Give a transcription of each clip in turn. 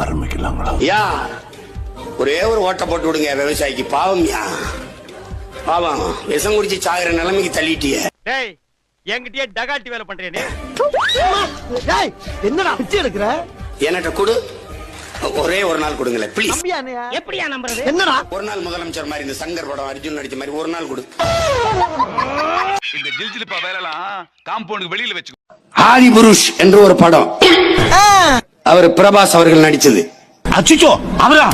ஆரம்பிக்கலாங்களா யா ஒரே ஒரு ஓட்ட போட்டு விடுங்க விவசாயிக்கு. பாவம் யா. பாவம். விஷம் குடிச்சு சாகுற நிலைமைக்கு தள்ளிட்டிய. டேய் என்கிட்டயே டகாட்டி வேலை பண்றியா நீ. என்னடா பிச்சை எடுக்கிற? என்கிட்ட கொடு. ஒரே ஒரு நாள் கொடுங்களேன் ப்ளீஸ் எப்படியா நம்புறது? என்னடா? ஒரு நாள் முதலமைச்சர் மாதிரி இந்த சங்கர் படம் அர்ஜுன் நடிச்ச மாதிரி ஒரு நாள் கொடு. இந்த ஜில்ஜிலிப்பா வேலைலாம் காம்பவுண்டுக்கு வெளியில வச்சு ஆதி புருஷ் என்று ஒரு படம். அவர் பிரபாஸ் அவர்கள் நடிச்சது. அச்சுச்சோ அவரா?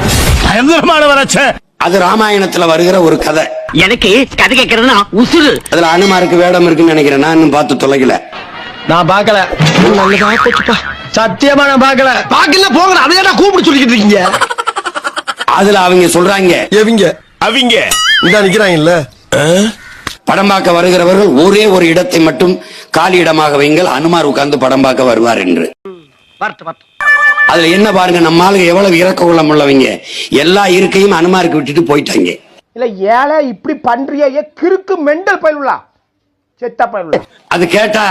பயங்கரமானவராச்சே அது ராமாயணத்துல வருகிற ஒரு கதை. எனக்கு கதை கேட்கறதுனா உசுறு. அதுல அனுமாருக்கு வேடம் இருக்குன்னு நினைக்கிறேன். நான் இன்னும் பார்த்து தொலைக்கல. நான் போச்சுப்பா சத்தியமா நான் பாக்கல பாக்கல போங்கடா அதை ஏன்டா கூப்பிட்டு சொல்லிக்கிட்டு இருக்கீங்க? அதுல அவங்க சொல்றாங்க. எவிங்க? அவங்க. இந்த நிக்கிறாங்கல்ல. படம் பார்க்க வருகிறவர்கள் ஒரே ஒரு இடத்தை மட்டும் காலி இடமாக வைங்கள். அனுமார் உட்கார்ந்து படம் பார்க்க வருவார் என்று. அதுல என்ன பாருங்க நம்ம ஆளுங்க எவ்வளவு இறக்க உள்ளம் உள்ளவங்க எல்லா இருக்கையும் அனுமாருக்கு விட்டுட்டு போயிட்டாங்க. இல்ல ஏழை இப்படி பண்றியே ஏ கிறுக்கு மெண்டல் பயிலுலா செத்த பயிலுலா அது கேட்டா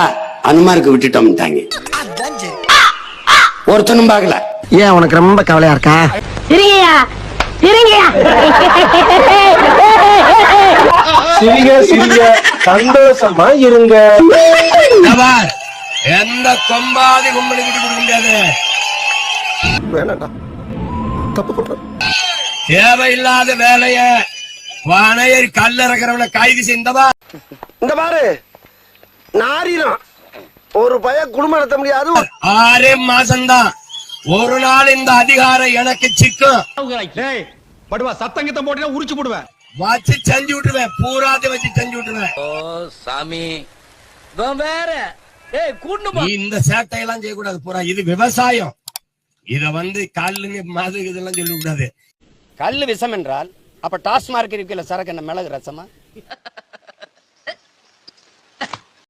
அனுமாருக்கு விட்டுட்டோம்ட்டாங்க. ஒருத்தனும் பார்க்கல. ஏன் உனக்கு ரொம்ப கவலையா இருக்கா? இருங்கயா இருங்கயா சிரிங்க சிரிங்க. சந்தோஷமா இருங்க. எந்த கொம்பாதி கும்பலுக்கு முடியாது? வேணாண்டா. தப்பு பண்ற தேவையில்லாத வேலைய வானையர் கல் இறக்குறவனை கைது செய்தவா? இந்த பாரு. நாரினம். ஒரு பய குடும்பம் நடத்த முடியாது. ஆறே மாசம்தான். ஒரு நாள் இந்த அதிகாரம் எனக்கு சிக்கும். படுவா சத்தம் கித்தம் போட்டீங்கன்னா உரிச்சு போடுவேன். வச்சு செஞ்சு விட்டுருவேன். பூராத்தை வச்சு செஞ்சு விட்டுருவேன். சாமி. வேற. ஏய் கூட்டு நீ இந்த சேட்டையெல்லாம் செய்யக்கூடாது. பூரா இது விவசாயம். இத வந்து கல்லு மது இதெல்லாம் சொல்லக்கூடாது கல்லு விஷம் என்றால் அப்ப டாஸ்மார்க் இருக்கிற சரக்கு என்ன மிளகு ரசமா?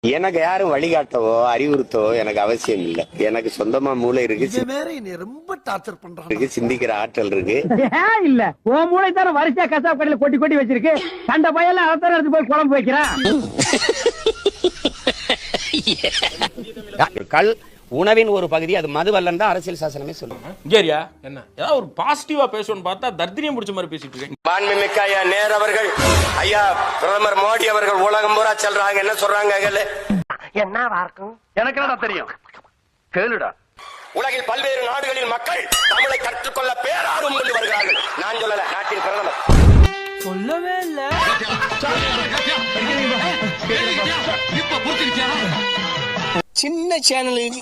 எனக்கு யாரும் வழிகாட்டவோ அறிவுறுத்தவோ எனக்கு அவசியம் இல்லை. எனக்கு சொந்தமா மூளை இருக்கு வேற என்னை ரொம்ப டார்ச்சர் பண்றான் இருக்கு சிந்திக்கிற ஆற்றல் இருக்கு. இல்ல. உன் மூளை தானே வரிசையா கசாப் கடையில கொட்டி கொட்டி வச்சிருக்கு. கண்ட பையெல்லாம் அவசரம் எடுத்து போய் குழம்பு வைக்கிறான். கல் உணவின் ஒரு பகுதி அது மதுவல்லன் தான் அரசியல் சாசனமே சொல்லுங்க கேரியா என்ன? ஏதாவது ஒரு பாசிட்டிவா பேசணும்னு பார்த்தா தர்தினியம் பிடிச்ச மாதிரி பேசிட்டு இருக்கேன். மாண்புமிக்க ஐயா நேர் அவர்கள் ஐயா பிரதமர் மோடி அவர்கள் உலகம் பூரா செல்றாங்க என்ன சொல்றாங்க எனக்கு என்னடா தெரியும்? கேளுடா. உலகில் பல்வேறு நாடுகளில் மக்கள் தமிழை கற்றுக்கொள்ள பேரார்வம் கொண்டு வருகிறார்கள். நான் சொல்லல நாட்டின் பிரதமர். சின்ன சேனலுக்கு